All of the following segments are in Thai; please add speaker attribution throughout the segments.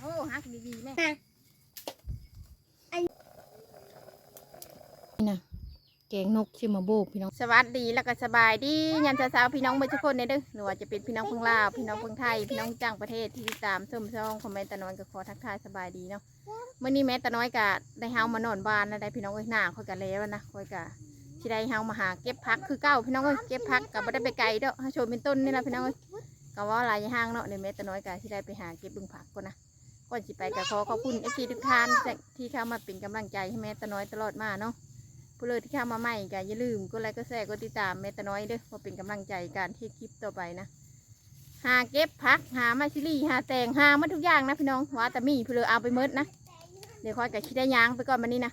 Speaker 1: โอ้ฮักดีๆแม่
Speaker 2: แกงนกชิมาโบกพี่น้อง
Speaker 1: สวัสดีแล้วก็สบายดียันเช้าๆพี่น้องเมื่อทุกคนเนี่ยเด้อหรือว่าจะเป็นพี่น้องเพิ่งลาวพี่น้องเพิ่งไทยพี่น้องจ้างประเทศที่ติดตามส้มซองคอมเมนต์ตะน้อยก็ขอทักทายสบายดีเนาะเมื่อนี้แม่ตะน้อยกะได้เฮามานอนบ้านแล้วได้พี่น้องเอ้ยหน้าคอยกะแล้วนะคอยกะที่ได้เฮามาหาเก็บพักคือเก้าพี่น้องเอ้ยเก็บพักกับไม่ได้ไปไกลเด้อให้โชว์เป็นต้นนี่นะพี่น้องเอ้ยก็ว่าหลายห้างเนาะเดี๋ยวแม่ตะน้อยกะที่ได้ไปหาเก็บบึงผักก่อนนะ ก่อนสิไปก็ขอขอบคุณเอฟซีทุกท่านที่เข้ามาเป็นกำลังใจให้แม่ตะน้อยตลอดมาเนาะผู้เลยที่เข้ามาใหม่ก็อย่าลืมกดไลค์กดแชร์กดติดตามเมตาน้อยเด้อเพื่อเป็นกำลังใจการที่คลิปต่อไปนะหาเก็บพักหามาชิลี่หาแตงหามาทุกอย่างนะพี่น้องว่าแต่มีผู้เลยเอาไปเมดนะเดี๋ยวคอยกับชิได้ยางไปก่อนวันนี้นะ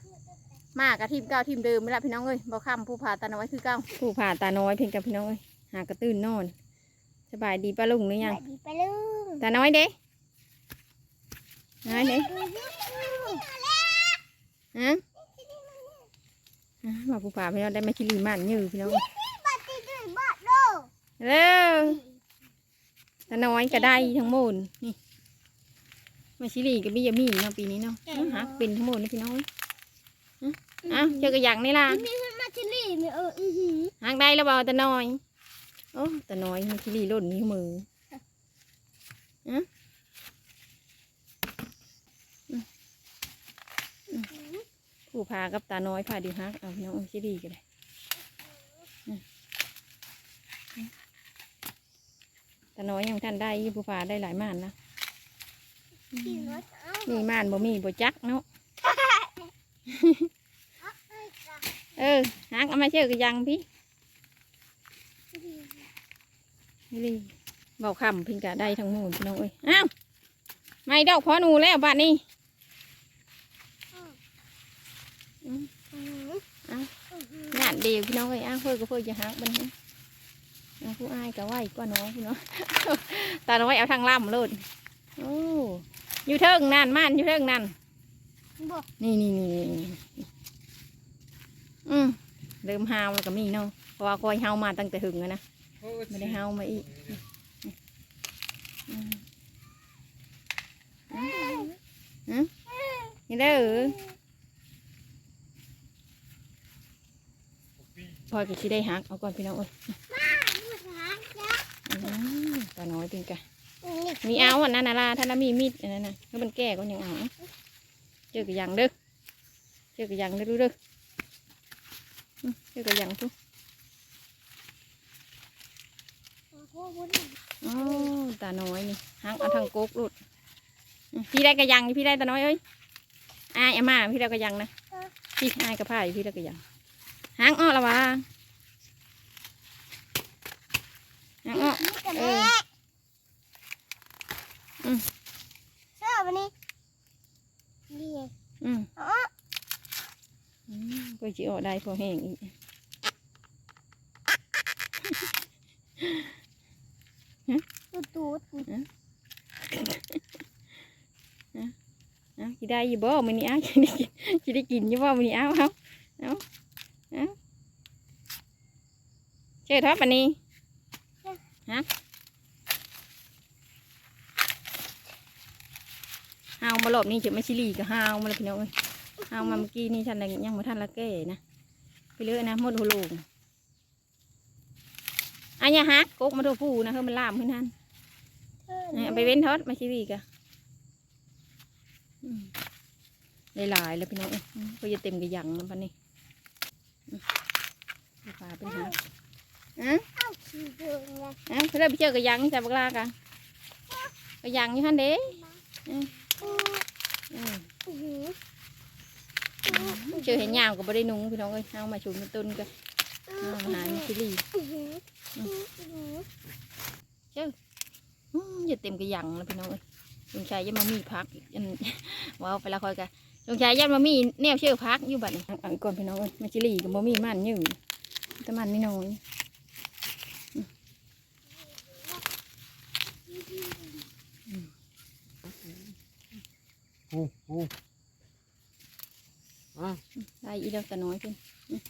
Speaker 1: มากกับทีมเก้าทีมเดิมไม่ละพี่น้องเอ้ยบ่ค้ำผู้ผ่าตาน้อยคือเก้า
Speaker 2: ผู้ผ่าตาน้อยเพียงกับพี่น้องเอ้ยหากระตื้นนอน สบายดีป้าลุงหรือยัง
Speaker 3: ไปลุง
Speaker 2: ตาน้อยเด้ น้อยเด้ฮะอะมาผู้ผ่าพี่น้องได้มาชิลีมันยืพี่น้อง
Speaker 3: ปฏิด้วยบ้าโด
Speaker 2: เร็วตาน้อยก็ได้ทั้งหมดนี่มาชิลีกับบี้ยามีเนาะปีนี้เนาะเอาหักเป็นทั้งหมดนี่พี่น้องเอ้ยอะอะเจอกระยังนี่ล่ะ
Speaker 3: มีคนมาชิลี่มีเอออือหือ
Speaker 2: หางได้แล้วเบาตาน้อยโอ้ตาน้อยมีชิลีล่นนิ้วมืออะอืมอืม ผู้พากับตาน้อยพาดีฮักเอาน้องชิลีกันเลยอืมตาน้อยยังท่านได้อยู่ผู้พาได้หลายม่านนะ
Speaker 3: ขี่รถเอา
Speaker 2: มีม่านบ่มีบ่จักเนาะ
Speaker 3: ไปจ้ะ
Speaker 2: เออฮักเอามาเชื่อกันยังพี่นี่ดิเบาคำเพิ่งกะได้ทั้งหมดพี่น้องเอ้ยอ้าวไม่ดอกพอหนูแล้วบ้านนี้
Speaker 3: อือหืออือหืองา
Speaker 2: น เดียวพี่น้องเอ้ยอ้าวเพื่อก็เพื่อจะหักบันนี้อ้าวผู้อายก็ไหวกว่าน้องพี่น้องตาน้อยเอาทางล่ำเลยโอ้อยู่เทิงนั่นม่านอยู่เทิงนั่น
Speaker 3: บอก
Speaker 2: นี่นี่นี่นี่นี่อืมเริ่มหาวแล้วก็มีเนาะเพราะว่าคอยหาวมาตั้งแต่หึงแล้วนะไม่ได้หาวมาอีกอืมอืมอืมนี่เด้อ อยก็สิได้หักเอาก่อนพี่น้องเอ้ยอืมตาน้อยเป็นกะ
Speaker 3: นี่
Speaker 2: มีเอาอันนั้นนะล่ะถ้าเรามีมีดอันนั้นนะถ้ามันแก่ก็ยังเอาเจอกับยังเด้อเจอกับยังเด้อดูเด้ออืมเจอกับยังทุกอ๋อตาน้อยนี่หางเอาทางกกหลุดอืมพี่ได้กระยังนี่พี่ได้ตาน้อยเอ้ยอายเอามาพี่ได้กระยังนะพี่อายกระพายพี่ได้กระยัง หางอ้อละวะหางอ้อ
Speaker 3: นี่กับ
Speaker 2: เอ
Speaker 3: แม่
Speaker 2: ออืม
Speaker 3: ชอบวันนี้ดี
Speaker 2: อืม
Speaker 3: อ๋อ
Speaker 2: อืมก็จีออกได้พอแห้งอีก
Speaker 3: ตูดตูด
Speaker 2: เอ้าจีได้อยี่บ่มันนี่อ้าวจีได้กินจีได้กินอยี่บ่มันนี่อ้าวเอาเอา เอาเชื่อทับปันนี้ฮะเฮามาหลบนี่จะไม่ชิลีกับเฮามาแล้วพี่น้องเอ้ยเฮามาเมื่อกี้นี่ฉันยังมาทันละแก่นะไปเลยนะหมดหัวโลงอันนี้ฮักกกมาตัวผู้นะเฮ้ยมันลามขึ้นทันเอาไปเว้นทอดมาชีวีกะอืมได้หลายแล้วพี่น้องเอ้ยอืมก็จะเต็มกระยังนะปันนี้อืมดู ปลาเป็นหาอะ
Speaker 3: เอาขี่เดินไง
Speaker 2: อะเพื่อนไปเจอกระยังใส่บักลากะกระยังอยู่ฮันเด้
Speaker 3: อือ
Speaker 2: อืม
Speaker 3: อือหือ
Speaker 2: เจอเห็นยาวก็บ่ได้นุ่งพี่น้องเอ้ยเอามาชุมเป็นต้นก็เอามาหามิชิลี
Speaker 3: อือหืออือหือ
Speaker 2: อืมอย่าเต็มกระยังแล้วพี่น้องเอ้ยลุงชายยังมามีพักอีกอันว้าวไปละคอยกะ ลุงชายยังมามีแนวเชื่อพักอยู่บัดนี้เอาอีกก่อนพี่น้องเอ้ยมิชิลีก็บ่มีมันอยู่แต่มันนี่น้อย
Speaker 4: ปูปูอะ
Speaker 2: ได้อีแล้วแต่น้อยเพิ่นอืม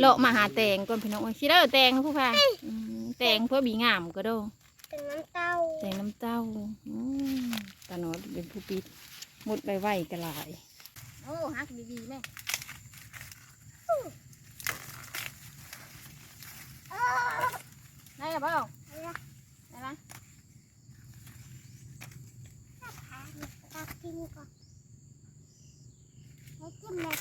Speaker 2: เลาะมาหาแตงก่อนพี่น้องเอ้ยสิได้อแตงผู้พาอืมแตงเพื่อบีงามก็โด
Speaker 3: เป็นน้ำเต้า
Speaker 2: แตงน้ำเต้าอืมต
Speaker 5: ผู้ปิด มุดใบไหวกระลาย
Speaker 2: โอ้ฮักดีๆแม่ได้หรือเปล่าได้ไหม
Speaker 3: ตักกินก่อนให้กินเลย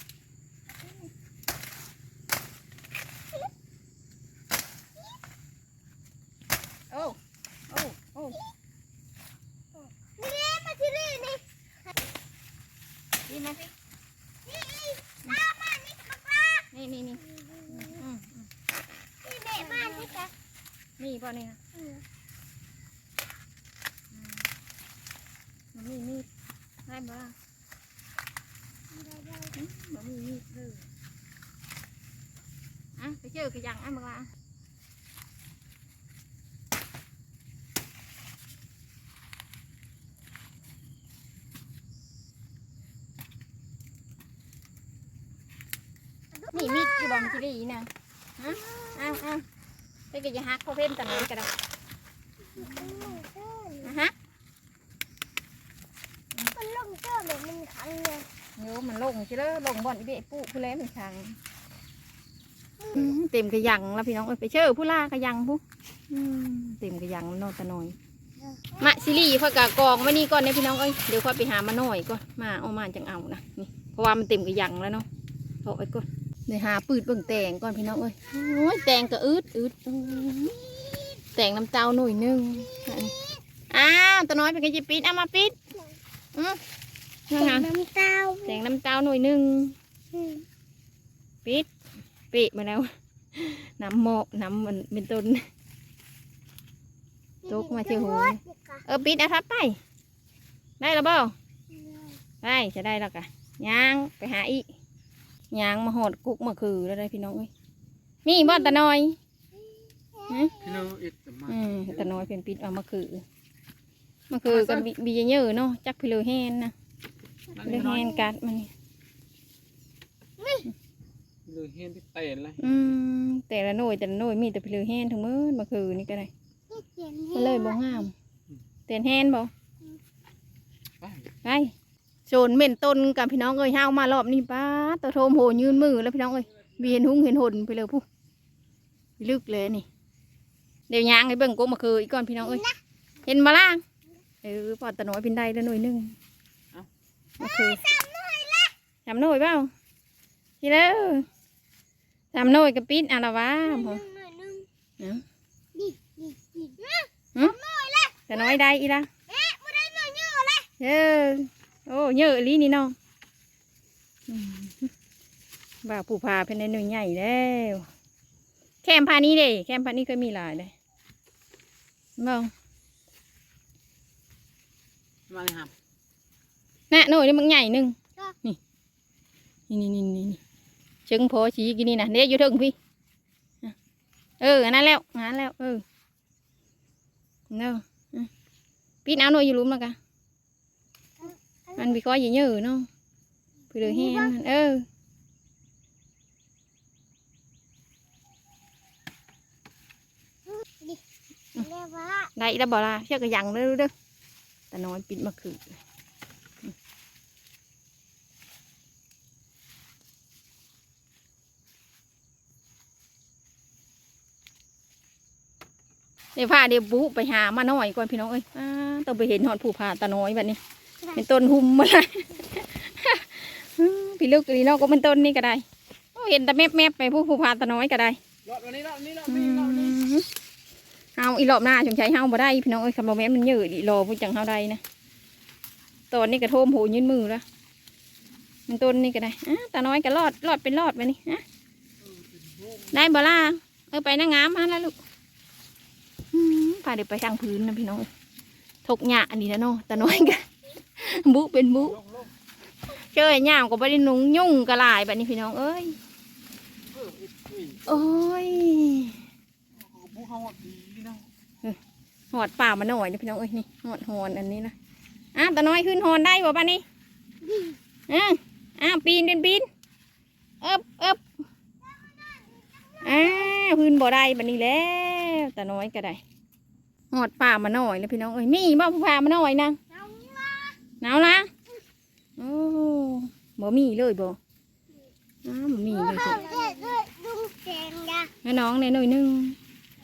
Speaker 2: โอ้โอ้โอ้
Speaker 3: นี่มาที่นี่นี่
Speaker 2: ดีไหม
Speaker 3: นี่ตามมานี่กับปลา
Speaker 2: นี่นี่นี่อืมอืม
Speaker 3: นี่เด็กบ้านนี่กับ
Speaker 2: นี่ป่ะนี่นะ
Speaker 3: มั
Speaker 2: นมีมีดได้บ่ล่ะ
Speaker 3: เดี๋ยว
Speaker 2: อืมมันมีมีดเลยอะไปเจอกระยังอะมึงละนี่มีดอยู่บ่มันจะได้อีนะฮะอ้าวอ้าว ไปก็จะหักเขาเพ่นแต่น้อยก็ได้
Speaker 3: ๆ
Speaker 2: นะฮะ
Speaker 3: มันลงเจ้าแบบมันขังเลย
Speaker 2: โยมันลงใช่เลยลงบ่อนอีเบะปุ๊ผู้เล่มันชัง
Speaker 5: อืมเต็มกระยังแล้วพี่น้องเอ้ยไปเชื่อผู้ล่ากระยังผู้อืมเต็มกระยังแล้วเนอนตะนอย
Speaker 2: มะซิลี่ค่อยกะกองไว้นี่ก่อนเนี่ยพี่น้องเอ้ยเดี๋ยวค่อยไปหามาหน่อยก่อนมาเอามาจังเอานะนี่เพราะว่ามันเต็มกระยังแล้วเนาะเอาไว้ก่อน เดี๋ยวหาปืดเบิ่งแตงก่อนพี่น้องเอ้ยโอ้ยแตงก็อืดอืดอื้อแตงน้ำเต้าหน่อยหนึงอันนี้อ้าวตัวน้อยเป็นไงจะปิดเอามาปิดอือนั่น
Speaker 3: แต่
Speaker 2: นะ
Speaker 3: น้ำเต้า
Speaker 2: แตงน้ำเต้าหน่อยหนึง
Speaker 3: อืม
Speaker 2: ปิดเปะมาแล้วน้ำหมอกน้ำมันเป็นต้นตกมาเที่ยวหูเออปิดเอาทับไป ได้แล้วเปล่าได้จะได้แล้วกะย่างไปหาอี ย่างมาหอดกุกมาคือแล้วได้พี่น้องเอ้ยมีบ่ตะน้อย
Speaker 1: พี่น้องเอ็ดจะมา
Speaker 2: อืมตะน้อยเป็นปิดเอามาคือมาคือกับบีบีเยอะๆเนาะจักพิเลอแฮนนะพิเลอแฮนกัดมันนี่
Speaker 1: เลยเห็นที่เตะเลย
Speaker 2: อืมแต่ละหน่วยแต่ละหน่วยมีแต่พิเลอแฮนทั้งมือมาคือนี่ก็ได้ก็เลยบ่งามเตียนแฮนบ่
Speaker 1: ไป
Speaker 2: ไป โซนเม่นต้นกับพี่น้องเอ้ยห้าวมารอบนี้ป้าตะโทมโหยืนมือแล้วพี่น้องเอ้ยเวียนหุ้งเห็นหนไปเลยผู้ลึกเลยนี่ เดี๋ยวยางให้เบิ่งกกมาคืออีกก่อนพี่น้องเอ้ยเห็นมาล่างเออปอดตะน้อยเป็นได้แล้วหน่วยหนึงมาคือสามหน่วยละสามหน่วยเปล่าทีแล้วสามหน่วยกับปิดอะไรวะ
Speaker 3: ห
Speaker 2: ผม
Speaker 3: นึ่งหนึ่ง
Speaker 2: เนาะ
Speaker 3: นี่นี่นี่
Speaker 2: ตะน้อยได้อีละ
Speaker 3: เอ๊ะไม่ได้หน่อ ยเยอะเลย
Speaker 2: เออโอ้เยอะอีหลีนี่เนาะอืมบ่าผู้พาเป็นในหน่วยใหญ่แล้วแคมพานี้เด้แคมพานี้ก็มีหลายเลยมอง
Speaker 1: มาเลยครับ
Speaker 2: น่ะหน่วยนี่มันใหญ่หนึ่งนี่นี่นี่นี่นี่เชิงพอชี้กินนี่นะเดี๋ยวอยู่เถึงพี่อะเอออันนั้นแล้วอันนั้นแล้วเออเนาะอะพี่เอาหน่วยอยู่หลุมแล้วกะ มัน bị có gì nhớ nó bị được hen ừ
Speaker 3: เรียกว่า
Speaker 2: đây đã bỏ là chắc cái dặn đó đó ta nói pin mà khử เดี๋ยวพาเดี๋ยวบุไปหามาหน่อยก่อนพี่น้อง เป็นต้นหุ่มมาเลยพี่ลึกอีน้องก็เป็นต้นนี่ก็ได้เห็นแต่แมบแมบไปผู้ผู้พาตาน้อยก็ได้
Speaker 1: รอดวันนี้รอดนี้รอด
Speaker 2: อื
Speaker 1: นี้รอดนี้
Speaker 2: เอาอีรอบหน้าจงใช้เฮาบ่ได้พี่น้องเอ้ยคำโมเมนต์มันเยอะดิรอผู้จังเฮาได้นะตอนนี้กระโทมโหยืนมือแล้วมันต้นนี่ก็ได้อะตาน้อยก็รอดรอดเป็นรอดไปนี่ฮะได้บ่ล่ะเออไปนั่งงามฮะแล้วลูกอืมพาเดี๋ยวไปทางพื้นนะพี่น้องทกหญ้าอันนี้นะเนาะตาน้อยก็ บุเป็นบุเจอไอ้ย่ามก็ไม่ได้นุ่งยุ่งกระลายแบบนี้พี่น้องเอ้ย
Speaker 1: เอ้ย
Speaker 2: โอ้ย
Speaker 1: ผู้เขาดีเนาะ
Speaker 2: หอดป่ามาหน่อยนะพี่น้องเอ้ยนี่หอดหอนอันนี้นะอ้าวตาน้อยขึ้นหอนได้บ่ป้านี่อ้าวอ้าวปีนเป็นปีนเอิบเอิบอ้าวพื้นบ่ได้บันนี้แล้วตาน้อยก็ได้หอดป่ามาหน่อยนะพี่น้องเอ้ยมีบ่ผู้พามาหน่อยนะ หนาวละโอ้บ่มีเลยบ่อ้าวบ่มีเลยสิ
Speaker 3: เด็ดด้วยลุงแจงยา
Speaker 2: ให้น้องในหน่อยหนึง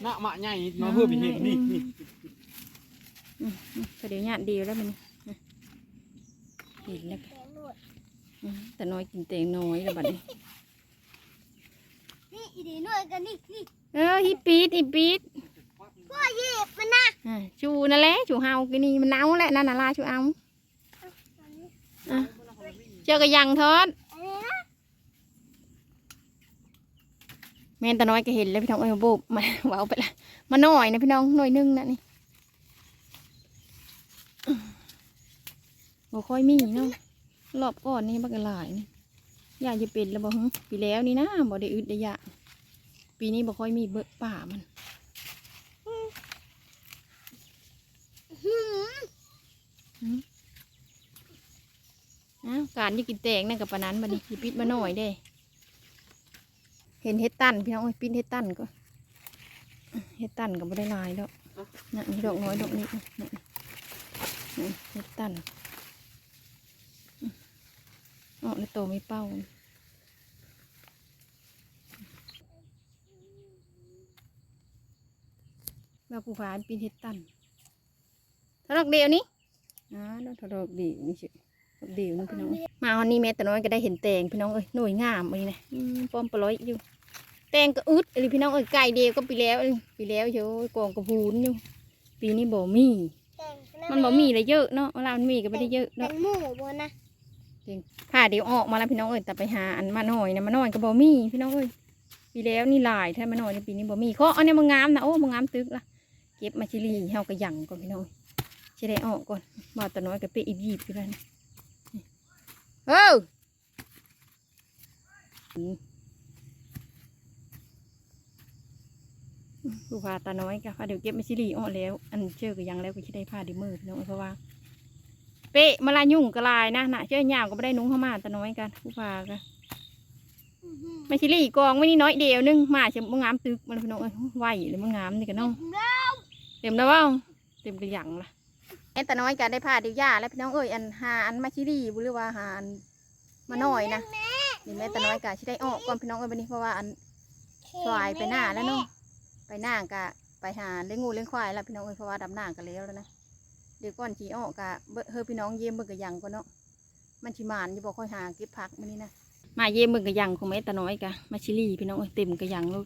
Speaker 4: หน้ามาใหญ่มาเพื่อไปเห็นนี่นี่
Speaker 2: อืมอืมก็เดี๋ยวญาติเดียวแล้วมันนี่เห็นแล้วก็
Speaker 3: แจงด้วย
Speaker 2: อืมแต่น้อยกินเตงน้อยแล้วบัดนี้
Speaker 3: นี่อีดีด้วยกันนี่นี่
Speaker 2: เออฮิปปีดฮิปปีด
Speaker 3: พ่อเหยียบมันนะ
Speaker 2: อ่าชูนั่นแหละชูเฮากินนี่มันหนาวแหละนั่นน่ะลาชูเอา อะเจอกระยังทอด
Speaker 3: อันนี้นะ
Speaker 2: แม่นตาน้อยก็เห็นแล้วพี่น้องเอ้ยมาโบบมาเว้าไปละมาหน่อยนะพี่น้องหน่อยหนึงนะนี่บ่ค่อยมีเนาะรอบก่อนนี่บักหลายนี่ยาจะเป็นแล้วบ่ฮึปีแล้วนี่นะบ่ได้อึดได้ยะปีนี้บ่ค่อยมีเบิดป่ามัน
Speaker 3: หืม
Speaker 2: อ้าวการที่กินแตงนั่นกับปานั้นบัดนี้สิปิดมาหน่อยเด้ เห็นเฮ็ดตันพี่น้องเอ้ยปิดเฮ็ดตันก็เฮ็ดตันก็บ่ได้ลายดอกน่ะนี่ดอกน้อยดอกนี้น่ะนี่นี่เฮ็ดตันอ๋อแล้วโตไม่เป้าเราผู้พานปีนเฮ็ดตันถ้าดอกเดียวนี้อ่าดอถ้าดอกดียวนี่สิดอ เดียวนี่พี่น้องเอ้ยมาวันนี้แม่แต่น้อยก็ได้เห็นแตงพี่น้องเอ้ยหน่วยงามเลยนะอืมป้อมปลอยอยู่แตงก็อึดอะไรพี่น้องเอ้ยไก่เดียวก็ปีแล้วเอ้ยปีแล้วเยอะกองกระพูนอยู่ปีนี้บ่มี
Speaker 3: แจง
Speaker 2: มันบ่มีเลยเยอะเนาะเวลามันมีก็ไม่ได้เยอะ
Speaker 3: เป็
Speaker 2: เนาะ
Speaker 3: นหมูบนนะ
Speaker 2: ผ้าเดี๋ยวออกมาแล้วพี่น้องเอ้ยแต่ไปหาอันมาหน่อยนะมาหน่อยก็บ่มีพี่น้องเอ้ยปีแล้วนี่หลายถ้ามาหน่อยในปีนี้บ่มีเขาเอาเนี่ยมางามนะโอ้มางามตึกละเก็บมาชิลีเฮาก็หยั่งก่อนพี่น้องจะได้ออกก่อนบ่าวตะน้อยก็เปะอีบีบอยู่แล้วนี่ เอ้าลูกพาตาน้อยก็พาเดี๋ยวเก็บมาชิลีออกแล้ว อันเจอก็ยังแล้วก็จะได้ผ้าเดียวมือพี่น้องเอ้ยเพราะว่า เป๊ะมาลายุ่งกระลายนะน่ะเจ้าหยาวก็ไม่ได้นุ้งเข้ามาแต่น้อยกันผู้พากันไม่ชิลี่กองไม่นี่น้อยเดียวนึงมาเชื่อมงามตึกมันพี่น้องเอ้ยไหวเลยมันงามนี่กันน้องเต็มแล้วเปล่าเต็มกระหยังละแอนแต่น้อยกันได้ผ้าเดียวยาแล้วพี่น้องเอ้ยอันหาอันมาชิลี่บุหรือว่าหาอันมาหน่อยนะนี่แม่แต่น้อยกะชิได้ออกก่อนพี่น้องเอ้ยวันนี้เพราะว่าอันควายไปหน้าแล้วเนาะไปหน้ากะไปหาเลี้ยงงูเลี้ยงควายแล้วพี่น้องเอ้ยเพราะว่าดำหน้ากันแล้วแล้วนะเดี๋ยวก่อนจีออกกะเบิ่งเฮอพี่น้องเยี่ยมเบิ่งกะยังก่อนเนาะมันชิมานอยู่บอกค่อยหาเก็บผักมื้อนี้นะมาเยี่ยมเบิ่งกะยังของแม่ตาน้อยกะมาชิลี่พี่น้องเอ้ยเต็มกะยังลูก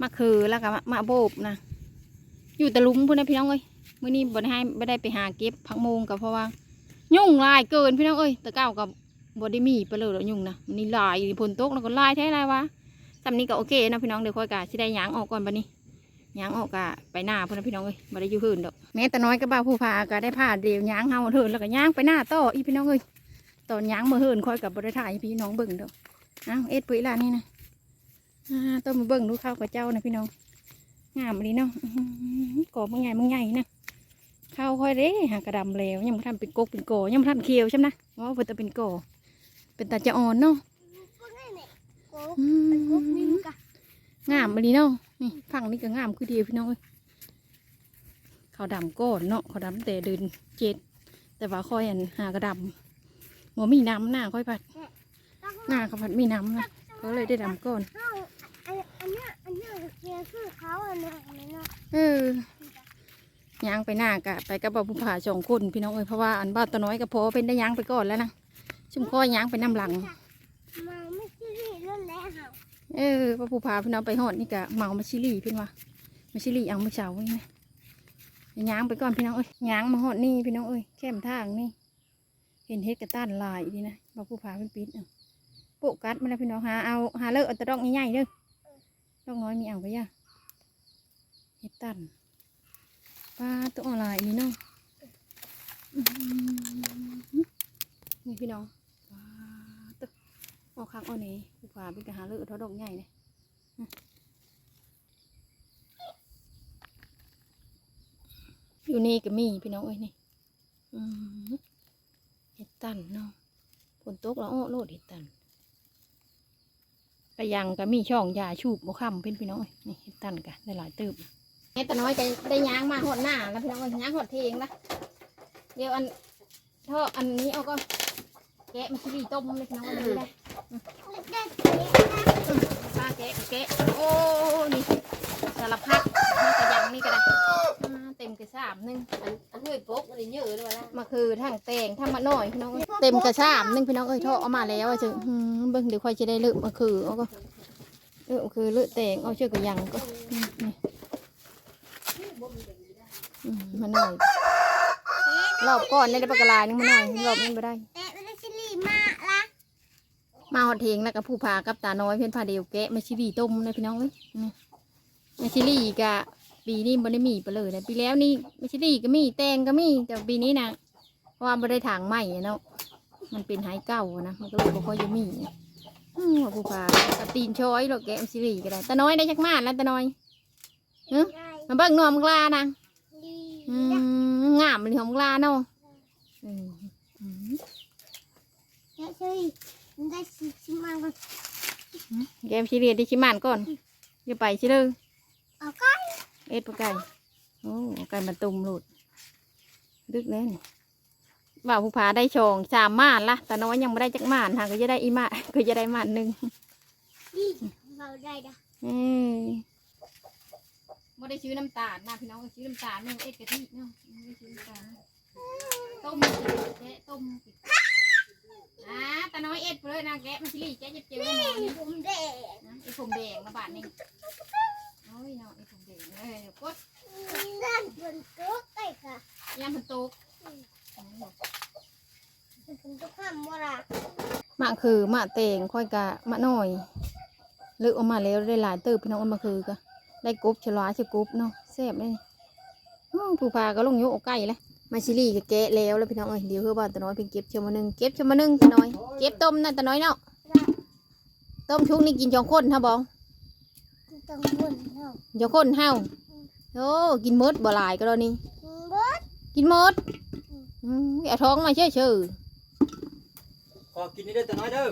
Speaker 2: มาคือแล้วก็มามาโบบนะอยู่ตะลุมพุ่นนะพี่น้องเอ้ย มื้อนี้บ่ได้ให้บ่ได้ไปหาเก็บผักโมงกับเพราะว่า ยุ่งหลายเกินพี่น้องเอ้ยแตะเก้ากับบ่ได้มีไปเลยหรอกยุ่งนะมันนี่หลายฝนตกแล้วก็หลายแท้หลายวะสำนี้ก็โอเคนะพี่น้องเดี๋ยวค่อยกะสิได้หยางออกก่อนบัดนี้หยางออกกะไปหน้าพุ่นนะพี่น้องเอ้ยบ่ได้อยู่หื่นดอกแม้แต่น้อยก็บ่าผู้พาก็ได้พาเดียวหยางเฮาเถินแล้วก็หยางไปหน้าต่ออีพี่น้องเอ้ยตอนหยางมื้อหื่นค่อยกับบ่ได้ถ่ายให้พี่น้องเบิ่งดอกเอ้าเอ็ดปุ๋ยล่ะนี่นะต้องมาเบิ่งดูข้าวกับเจ้านะพี่น้องงามดีเนาะอื้อหือกอมึงใหญ่มึงใหญ่นะ ข้าวค่อยเด้หากระดำแล้วยังบ่ทันเป็นกกเป็นกอยังบ่ทันเคียวใช่ไหมนะว่าเพิ่นจะเป็นกอเป็นตาจะอ่อนเนาะ
Speaker 3: ก็ง่ายเนี่ยโก
Speaker 2: อื
Speaker 3: เป็นกุ๊ก
Speaker 2: ม
Speaker 3: นี่กะ
Speaker 2: งามมาดีเนาะนี่ฝั่งนี้ก็งามคือเดียวพี่น้องเอ้ยเขาวดำก้อนเนาะเขาวดำแต่เดินเจ็ด แต่ว่าค่อยอันหากระดำหัวมีน้ำหน้าค่อยผัดหน้าเขาผัดมีน้ำนะเขาเลยได้ดำก้อน
Speaker 3: เอาอันอันเนี้ยอันเนี้ยเนี่ยคือเขาอันเนี้ยอันเนี้ย
Speaker 2: เออ ย่างไปหน้ากะไปกับบ่าวผู้ผ่าสองคนพี่น้องเอ้ยเพราะว่าอันบ้านตัวน้อยก็พอเป็นได้ย่างไปก่อนแล้วนะชุมค่อยย่างไปน้ำหลัง
Speaker 3: มาไม่ใช่เรื่องแล้วเหรอ
Speaker 2: เออพระผู้พาพี่น้องไปหอดนี่กะเมามาชิลี่พี่นว่ามาชิลี่เอามาเช้านี่นะย่างไปก่อนพี่น้องเอ้ยย่างมาหอดนี่พี่น้องเอ้ยแคมทางนี่เห็นเฮ็ดกระต้านลายดีนะพระผู้พาเป็นปิดเอาโปะกัดมาแล้วพี่น้องหาเอาหาเลิกเอาแตะดอกใหญ่ๆเด้อดอกน้อยมีเอาไปย่าเฮ็ดตัน ปลาตัวอะไรนี่เนาะอื้อหือนี่พี่น้องปลาตัวออกคักเอานี่ผู้ผาเป็นกระหาเลือดท่าดอกใหญ่เนี่ยอยู่นี่ก็มีพี่น้องเอ้ยนี่อืมเห็ดตันเนาะฝนตกแล้วอ้อโลดเห็ดตันกระยังก็มีช่องยาชูบบ่ค่ำเป็นพี่น้องเอ้ยนี่เห็ดตันกะได้หลายตืบ แม่ตาน้อยก็ได้ยางมาหดหน้าแล้วพี่น้องเอ้ยยางหดเทงละเดี๋ยวอันเธออันนี้เอาก็แกะมาชิลีต้มเลยพี่น้องวันนี้ได้
Speaker 3: ได้
Speaker 2: ปลาแกะแกะโอ้นี่สารพัดนี่กระยังนี่ก็ได้อ่าเต็มกระสามหนึง
Speaker 3: อันนี้ปุ๊กอันนี้เยอะด้วยนะ
Speaker 2: มาคือทั้งแตงทั้งมะน้อยพี่น้องเอ้ยเต็มกระสามหนึงพี่น้องเอ้ยทอเอามาแล้วอะจึงหืมเบิ่งเดี๋ยวค่อยจะได้เลือกมาคือเอาก็เลือกคือเลือกแตงเอาเชือกกระยังก็อืมนี่ มมะน้อยรอบก่อนได้ปลากระลายนึงมะน้อยรอบนี้ไม่ได้
Speaker 3: แต่ไม่ได้ชิลีมาละ
Speaker 2: มาหอดเทงแล้วกับผู้พากับตาน้อยเพื่อนพาเดียวแกะมาชิลีต้มเลยพี่น้องเอ้ยมาชิลีกะปีนี้บ่ได้มีไปเลยนะปีแล้วนี่มาชิลีก็มีแตงก็มีแต่ปีนี้นะเพราะว่าบ่ได้ถางใหม่อะเนาะมันเป็นหายเก่านะมันก็เลยบ่ค่อยจะมีอืมว่าผู้พากับตีนช้อยหรอกแกะมาชิลีก็ได้ตาน้อยได้จักมาแล้วตาน้อยเฮ้มาเบิ่งนอมกลานะ อืมงามเลยหอมกลาเนาะอืมอืม
Speaker 3: ได้ชิลีได้ชิชิมาก่อน
Speaker 2: แกะมาชิลีที่ชิมานก่อนอย่าไปชิเลย
Speaker 3: เอาก็
Speaker 2: เอ็ดปลาไก่โอ้ไก่มาตุ่มหลุดดึกแล้วนี่บ่าวผู้ผาได้ชองสามม่านละแต่น้อยยังไม่ได้จักม่านหาก็จะได้อีม่านก็จะได้ม่านหนึ่ง
Speaker 3: ดีเราได้ดะ
Speaker 2: เอ้ย ไม่ได้ซื้อน้ำตาลนะพี่น้องก็ซื้อน้ำตาลนึ่งเอ็ดกะทิเนาะไม่ได้ซื้อน้ำตาลต้มแกะต้มอ่าแต่น้อยเอ็ดไปเลยนะแกะมันสิริแกะจะเจียวหน่อยนี่
Speaker 3: ผมแดง
Speaker 2: นะไอ้ผมแดงมาบาทหนึงโอ้ยเนาะไอ้ผมแดงเอ้ยเดี๋ยวกด
Speaker 3: ด้านบนโต๊ะไก่ค่ะ
Speaker 2: ยามมันตก
Speaker 3: ผมจะข้ามมรด
Speaker 2: มะคือมะเตงค่อยกะมะน้อยเลือกออกมาแล้วได้หลายเติบพี่น้องเอามาคือกะ ได้กบฉลาฉกบเนาะแซ่บเลยอื้อผู้พาก็ลงโยกไก่เลยมาชิลี่ก็แกะแล้วแล้วพี่น้องเอ้ยเดี๋ยวเพื่อบ้านตาน้อยเพิ่งเก็บเชยวมาหนึ่งเก็บเชยวมาหนึ่งตาน้อย เก็บต้มนั่นตาน้อยเนาะต้มชุกนี่กินจองข้นฮะบอง
Speaker 3: ต้องบนเนาะ
Speaker 2: จองข้นเฮาโอ้กินหมดบ่หลายก็แล้วนี่
Speaker 3: บด
Speaker 2: กินหมดอืมเอาท้องมาเชื่อเชื่อ
Speaker 4: ขอกินนี่เด้อแต่น้อยเด้อ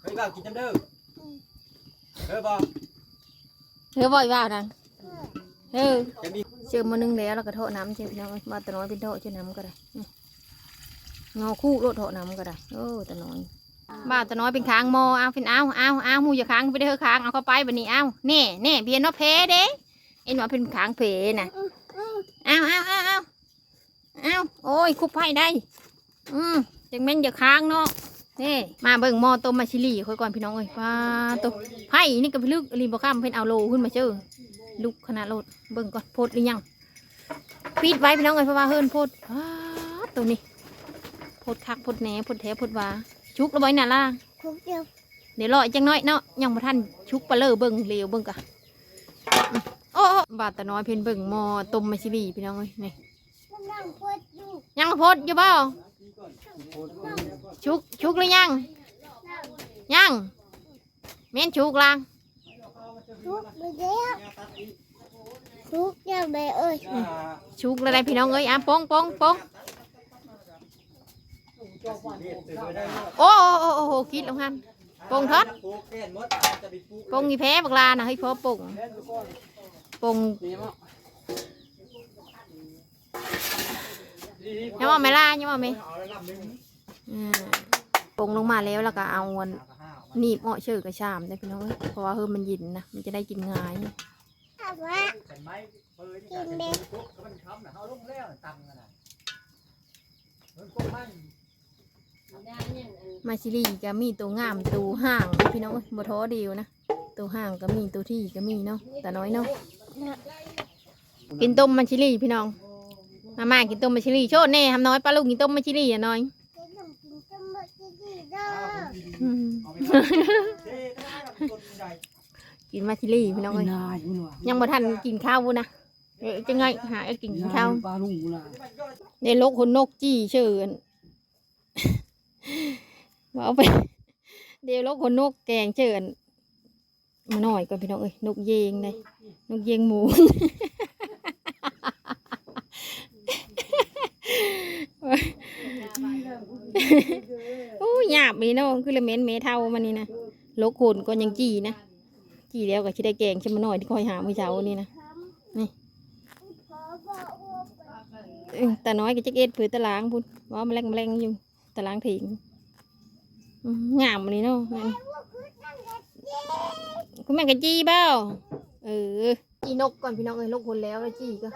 Speaker 4: เฮ้ยบ่าวกินน้ำเด้อเด้อบ่
Speaker 2: เธอบ่อยว่านะเออ
Speaker 4: จะมี
Speaker 2: เจอมานึ่งแล้วแล้วก็โทษน้ำเช่พี่น้องมาแต่น้อยเป็นโทษเช่น้ำก็ได้นี่งอคู่โลดโทษน้ำก็ได้โอ้แต่น้อยบ้าแต่น้อยเป็นค้างโมเอาเป็นเอาเอาเอาหมูอย่าค้างไปได้เฮอค้างเอาเข้าไปบันนี้เอาแน่แน่เบียนว่าเพเด้เอ็นว่าเป็นค้างเพน่ะเอาเอาเอาเอาเอาโอ้ยคุบไผ่ได้ อืมจังแม่นอย่าค้างเนาะ นี่มาเบิ่งหม้อต้มมาชิลี่ค่อยก่อนพี่น้องเอ้ยป้าตัวไผ่นี่ก็ไปลึกรีบข้ามเพิ่นเอาโลขึ้นมาเจอลุกขนาดโลดเบิ่งก่อนโพดหรือยังปิดไว้พี่น้องเอ้ยเพราะว่าเฮิรนโพดอ้าตัวนี้โพดคักโพดแหนโพดแท้โพดหวาชุกแล้วไว้น่ะล่ะ
Speaker 3: คุกเดียว
Speaker 2: เดี๋ยวรออีกจังน้อยเนาะยังบ่ทันชุกปลาเลอเบิ่งเหลวเบิ่งกะอืมโอ้โอ้บาดตะน้อยเพิ่นเบิ่งหม้อต้มมาชิลีพี่น้องเอ้ยนี่
Speaker 3: มันนั่งพดอยู่
Speaker 2: ยังโพดอยู่เปล่า ชุกชุกหรือยัง ยังแม่นชุกล่าง
Speaker 3: คุกไปแล้วคุกยังไงเอ้ย
Speaker 2: ชุกแล้วได้พี่น้องเอ้ยอะโป้งโป้งโป้งโอ้โอ้โอ้โอ้โหคิดลงหันโป้งทอด
Speaker 4: ปลูกแก่นหมดจะไปปลูก
Speaker 2: ปงอีแพ้บักลานะให้พ่อปงปง
Speaker 4: นี่มั้ง
Speaker 2: ยังว่าไม่ล่ายังว่าไม่
Speaker 4: เอาแล้วลำนึง
Speaker 2: อ่าปงลงมาแล้วแล้วก็เอาอันหนีบเหาะเชือกกระชามได้พี่น้องเพราะว่าเฮ้ยมันยินนะมันจะได้กินง่าย
Speaker 3: ถามว่า
Speaker 4: เป็นไม้เปินเบมาลมัน
Speaker 2: มาชิลีก็มีตัวงามตัวห่างพี่น้องเอ้ยบ่ท้อเดียวนะตัวห่างก็มีตัวที่ก็มีเนาะแต่น้อยเนาะกินต้มมาชิลีพี่น้อง มามากินต้มมาชิลีโชดแน่ทำน้อยปลาลูกกินต้มมาชิลีอะน้อย
Speaker 3: จะต้องกินจมูกดีๆเด้อ
Speaker 2: อืม
Speaker 4: เอาไปเฮ้ยถ้าได้ต้นใหญ่
Speaker 2: กินมาชิลีพี่น้องเอ้ย
Speaker 1: ยัง
Speaker 2: บ่ทันกินข้าววุ้นะเดี๋ยวจะไงหาไอ้กินข้าว
Speaker 1: ปลาลุงล่ะ
Speaker 2: ในโลกคนนกจี้เชิญว่าเอาไปเดี๋ยวโลกคนนกแกงเชิญมาหน่อยก่อนพี่น้องเอ้ยนกเยงเลยนกเยงหมู โอ้ยหยาบนี่เนาะคือละเม็นเมเท่ามันนี่นะโลกคนก็ยังจีนะจีแล้วก็ชิได้แกงใช่มาหน่อยที่คอยหาเมื่อเช้านี่นะ
Speaker 3: ขอบอกว่า
Speaker 2: เอ้ยตาน้อยก็จักเอ็ดผือตารางพุ่นว่ามันแรงมันแรงอยู่ตารางถิงอืมงามอันนี้เนาะคุณแม่กะจี้เบ้าเออจีนกก่อนพี่น้องเอ้ยนกคนแล้วแล้วจีก็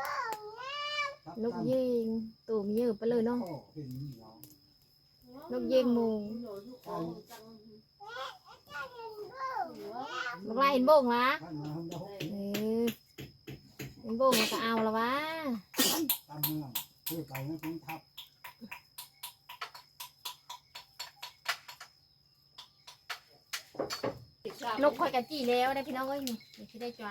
Speaker 2: นกยิงตัวมีเยอะไปเลยเนาะ นกเยิงหมูบักลาเห็นโบ่งละเออเห็นโบ่งแล้วก็เอาละวะ
Speaker 3: ตามเมืองคือไปนั่นของทับ
Speaker 2: นกคอยกะจี้แล้วได้พี่น้องเอ้ยนี่เดี๋ยวสิได้จ้า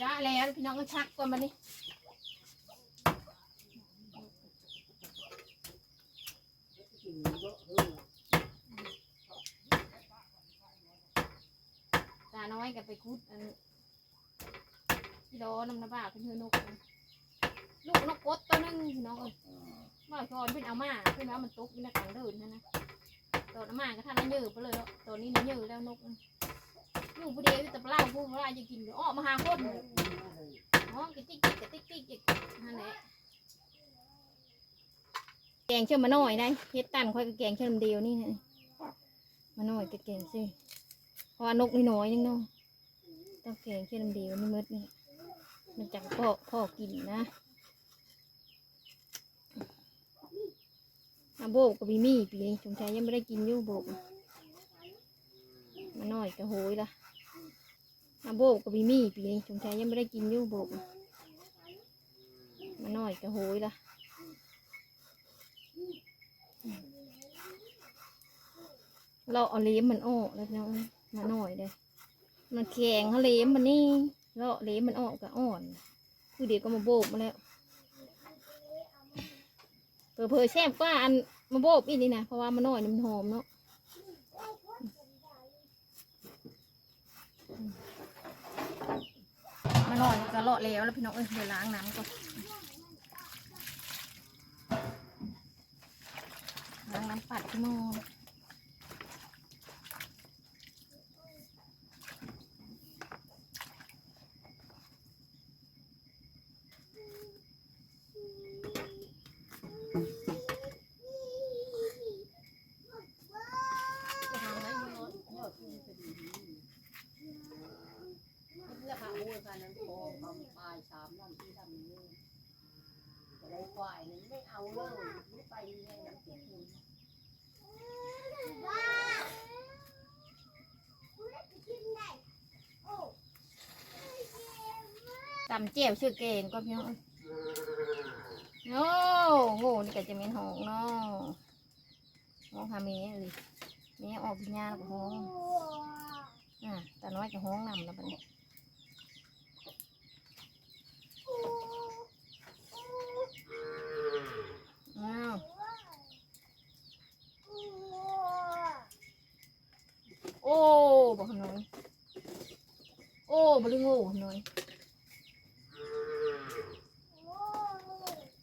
Speaker 2: จ้าแล้วพี่น้องก็ชักก่อนมานี่ตาน้อยกับไปคุดอันที่ล้อน้ำน้ำบ้าเป็นเฮือนกลูกนกกดตัวนึงพี่น้องเอ้ยมาชอนเพิ่นเอามาเพิ่นเอามันตกอยู่ในกลางเดินนั่นะตัวน้ำมาก็ท่านนั้นเยอไปเลยตัวนี้นี่เยอแล้วนก อยู่ผู้เดียวอยู่แต่ปลาผู้ปลาจะกินอ้อมาหาคนอ๋อกระติ๊กกระติ๊กติ๊กติ๊กนั่นแหละแกงเชื่อมาหน่อยได้เฮ็ดตันค่อยก็แกงเชื่อมเดียวนี่นะมาหน่อยก็แกงสิเพราะว่านกน้อยนึงเนาะต้องแกงเชื่อมเดียวนี่มืดนี่มันจังพ่อพ่อกินนะอาโบกกับบีมี่ปีนี้สงสัยยังไม่ได้กินอยู่โบกมาหน่อยก็โหยละ อาโบกกับบีมี่ปีนี้สงสัยยังไม่ได้กินอยู่โบกมาหน่อยก็โหยละเราเอาเลี้ยมมันออกแล้วเนาะมาหน่อยเลยมันแข็งเขาเลี้ยมมันนี่เราเลี้ยมมันออกก็อ่อนคือเดี๋ยวก็มาโบกมาแล้วเผลอๆแซ่บกว่าอันมาโบกอีกนี่นะเพราะว่ามันน้อยมันหอมเนาะ มาหน่อยก็เลาะแล้วแล้วพี่น้องเอ้ยเดี๋ยวล้างน้ำก่อนล้างน้ำปัดพี่ โมอตำเจียวชื่อเก่งก็พี่น้องเอ้ยโอ้โหนี่ก็จะเป็นหองเนาะหองหาเมียเลยเมียออกพิญญาแล้วก็หองอะแต่น้อยก็หองนำแล้วบัดนี้อ้าวโอ้บอกหน่อย โอ้ บริโง่หน่อย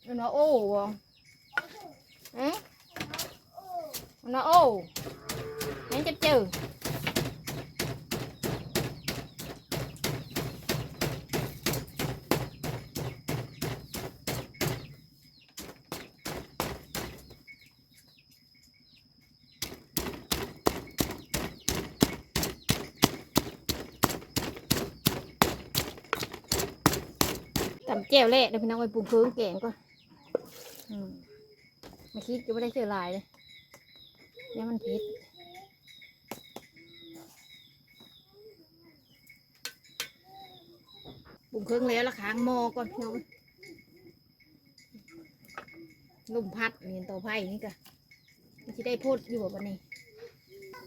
Speaker 2: มันว่าโอ้วะเอ๊ะมันว่าโอ้ยังจะเจอ แจ่วเละเดี๋ยวพี่น้องไปปรุงเครื่องแกงก่อนอืมมาคิดจะไม่ได้เจอหลายเลยอย่ามันพิษปรุงเครื่องแล้วละค้างหม้อก่อนพี่น้องลมพัดนี่ตัวไผ่นี่กะมันจะได้โพดอยู่วันนี้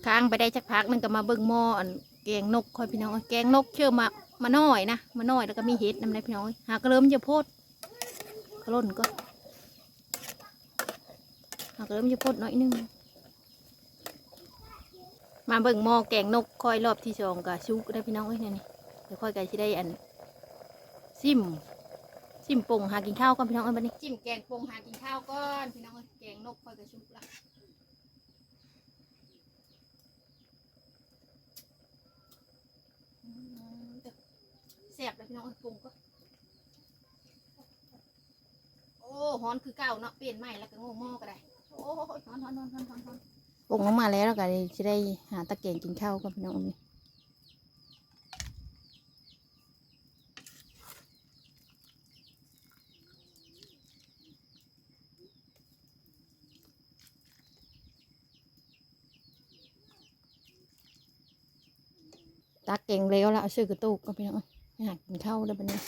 Speaker 2: ค้างไปได้จักพักหนึงก็มาเบิ่งหม้ออันแกงนกคอยพี่น้องแกงนกเชื่อมา มาน้อยนะมาน้อยแล้วก็มีเห็ดน้ำได้พี่น้องหากระเริ่มจะโพดกระล่นก็หากระเริ่มจะโพดน้อยหนึงมาเบิ่งหม้อแกงนกค่อยรอบที่สองกับชุกได้พี่น้องเอ้ยเนี่ยนี่เดี๋ยวค่อยกันสิได้อันซิมซิมปงหากินข้าวก่อนพี่น้องเอ้ยบัดนี้จิ้มแกงปงหากินข้าวก่อนพี่น้องเอ้ยแกงนกค่อยกับชุกละอืมเด้อ แซ่บแล้วพี่น้องเอ้ยปรุงก็ โอ้ฮ้อนคือเก่าเนาะเปลี่ยนใหม่แล้วก็โง่หม้อก็ได้ โอ้ฮ้อนฮ้อนฮ้อนฮ้อนฮ้อนฮ้อนปรุงออกมาแล้วก็จะได้หาตะเกียงกินข้าวกับพี่น้องนี่ตักเก่งเร็วแล้วเอาซื้อกระตุกกับพี่น้อง ไปหากินข้าวแล้วบัดนี้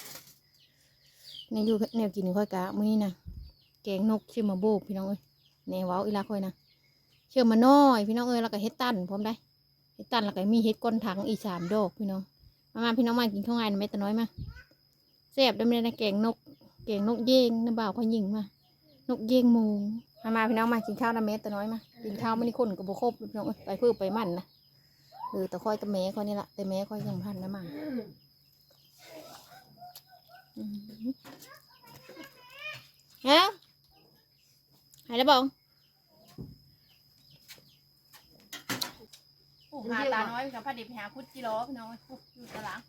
Speaker 2: ในอยู่แนวกินค่อยกะมื้อนี้นะแกงนกชื่อมาโบกพี่น้องเอ้ยแนวเว้าอีลาค่อยนะเชื่อมาน้อยพี่น้องเอ้ยแล้วก็เฮ็ดตันพร้อมได้เฮ็ดตันแล้วก็มีเฮ็ดก้นถังอีกสามดอกพี่น้องมามาพี่น้องมากินข้าวไงานไม่ต่น้อยมาแซ่บได้ไหมนะแกงนกแกงนกเย้งน้ำบ่าวเขายิงมานกเย้งมูมามาพี่น้องมากินข้าวน้ำเม็ดต่น้อยมากินข้าวไม่ได้คนกับบุครบพี่น้องเอ้ยไปเพื่อไปมั่นนะเออแต่ค่อยกับแม่ค่อยนี่ละแต่แม่ค่อยยังพันนะมาอืมเฮ้ยหายแล้วบอกปลูกหาตาน้อยกับพระเด็กไปหาคุดจิโร่พี่น้องปลูกอยู่ตลาด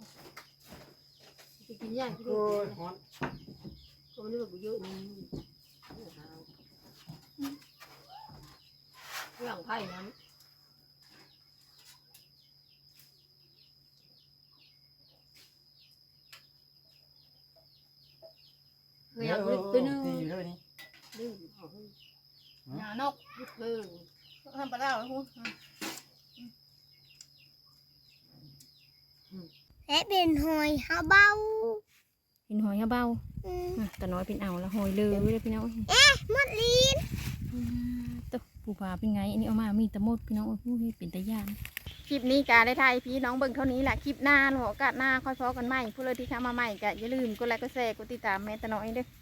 Speaker 3: จะกินย่างกิน
Speaker 4: โอ้ยฮ้อน
Speaker 3: ก็ไม่รู้ว่าเยอะนี่เรื่องไผ่นั้น ยอยาก
Speaker 4: เอ
Speaker 3: เล็
Speaker 4: อก
Speaker 3: ตัวนึง
Speaker 4: ตีอยู่ด้วยนี่
Speaker 3: ดื้อเอาให้
Speaker 2: หานก
Speaker 3: เลิก
Speaker 2: ทำปลาเล่าแล้วคุณ
Speaker 3: และเป็นหอยฮาเบา
Speaker 2: เป็นหอยเบา
Speaker 3: อืม
Speaker 2: อะแต่น้อยเป็นเอาแล้วหอยเลยเลยพี่น้อง
Speaker 3: มดลีน
Speaker 2: ตัวปูปลาเป็นไง อันนี้เอามามีแตะมดพี่น้องโอ้ยเป็นตะย่าน
Speaker 1: คลิปนี้กาได้ถ่ายพี่น้องเบิ่งเท่านี้แหละคลิปหน้าหนูโอกาสหน้าค่อยพอกันใหม่ผู้เลยที่เข้ามาใหม่ก็อย่าลืมกดไลค์กดแชร์กดติดตามแม่ตะน้อยเด้อเ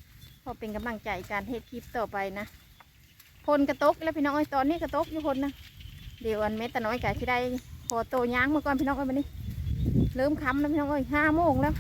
Speaker 1: พอเป็นกำลังใจการเฮ็ดคลิปต่อไปนะพนกระตกแล้วพี่น้องเอ้ยตอนนี้กระตกอยู่พนนะเดี๋ยวอันเม็ดตะน้อยกะสิได้พอโตย้างมาก่อนพี่น้องเอ้ยวันนี้เริ่มค้ำแล้วพี่น้องเอ้ยห้าโมงแล้ว